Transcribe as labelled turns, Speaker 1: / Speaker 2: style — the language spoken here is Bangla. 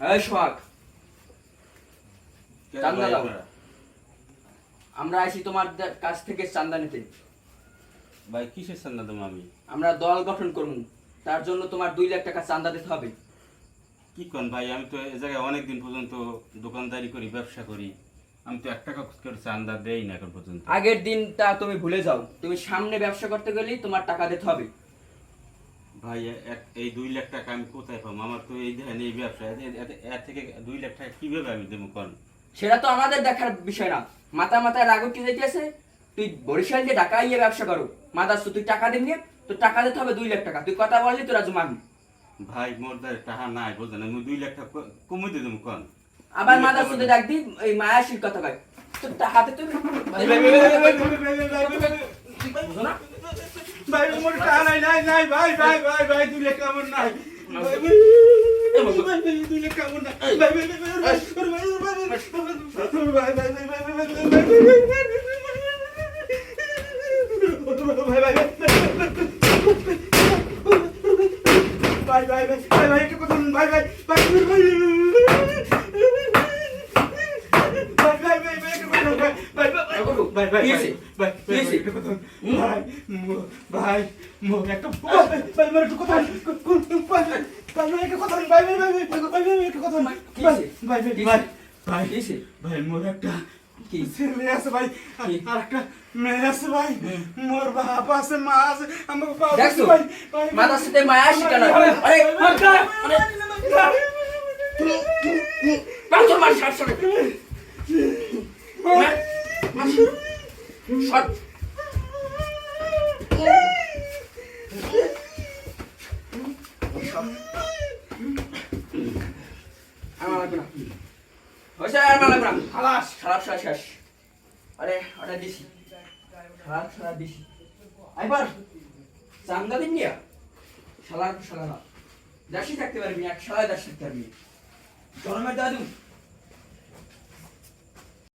Speaker 1: এই সোহাগ চান্দা দাও। আমরা আইছি তোমার কাছ থেকে চান্দা নিতে।
Speaker 2: ভাই কিসের চান্দা দেবো আমি?
Speaker 1: আমরা দল গঠন করব। তার জন্য তোমার দুই লাখ টাকা চান্দা দিতে হবে।
Speaker 2: কি কন ভাই আমি তো এ জায়গায় অনেক দিন পর্যন্ত দোকানদারি করি ব্যবসা করি। আমি তো এক টাকা করে চান্দা দেই না এখন পর্যন্ত।
Speaker 1: আগের দিনটা তুমি ভুলে যাও। তুমি সামনে ব্যবসা করতে গেলেই তোমার টাকা দিতে হবে।
Speaker 2: ভাই এই দুই লাখ টাকা আমি কোথায় পাবো আমার তো এই দেখেন এই ব্যবসা এর থেকে দুই লাখ টাকা কীভাবে আমি দেবো কন
Speaker 1: সেটা তো আমাদের দেখার বিষয় না মাথা মাথায় রাগ উঠে যাইতেছে তুই বরিশাল যে ঢাকা ইয়ে ব্যবসা করো মাদাস তুই টাকা দিবি তো টাকা দিতে হবে দুই লাখ টাকা তুই কথা বললি তোরা জমাবি
Speaker 2: ভাই মোর দ্বারা টাকা নাই বোঝেন আমি দুই লাখ টাকা ক- কমে দিয়ে দেবো কন
Speaker 1: আবার
Speaker 2: দুই টাকা
Speaker 1: তুই ডাক দি এই মায়াসির কথা কয় তো টা- হাতে তুই না?
Speaker 2: ভাই মোর টাকা নাই নাই নাই ভাই ভাই ভাই ভাই দুই লাখ আমার নাই ভাই, ভাই, ভাই, ভাই। ভাই, ভাই, ভাই, ভাই, ভাই, ভাই, ভাই, ভাই, ভাই ভাই ভাই ভাই ভাই ভাই ভাই একটা ভাই ভাই আমার একটু কথা কোন ভাই ভাই একটা কথা ভাই ভাই ভাই ভাই ভাই একটা কথা ভাই ভাই ভাই ভাই ভাই ভাই মোর একটা
Speaker 1: কি
Speaker 2: ছেলে আছে ভাই আর একটা মেয়ে আছে ভাই মোর বাপ আছে মা ভাই আমার বাপ আছে ভাই
Speaker 1: মাতা সাথে মায়া আসি কেন আরে মাতা আরে পাঁচ মাস সাত সালে শেষ। আরে, ওটা দিছি। খারাপ সারা দিছি। আইবার চান্দা দিন নিয়া শালার শালা না দাসি থাকতে পারবি এক শালায় দাসি থাকতে পারবি। না। দাদু।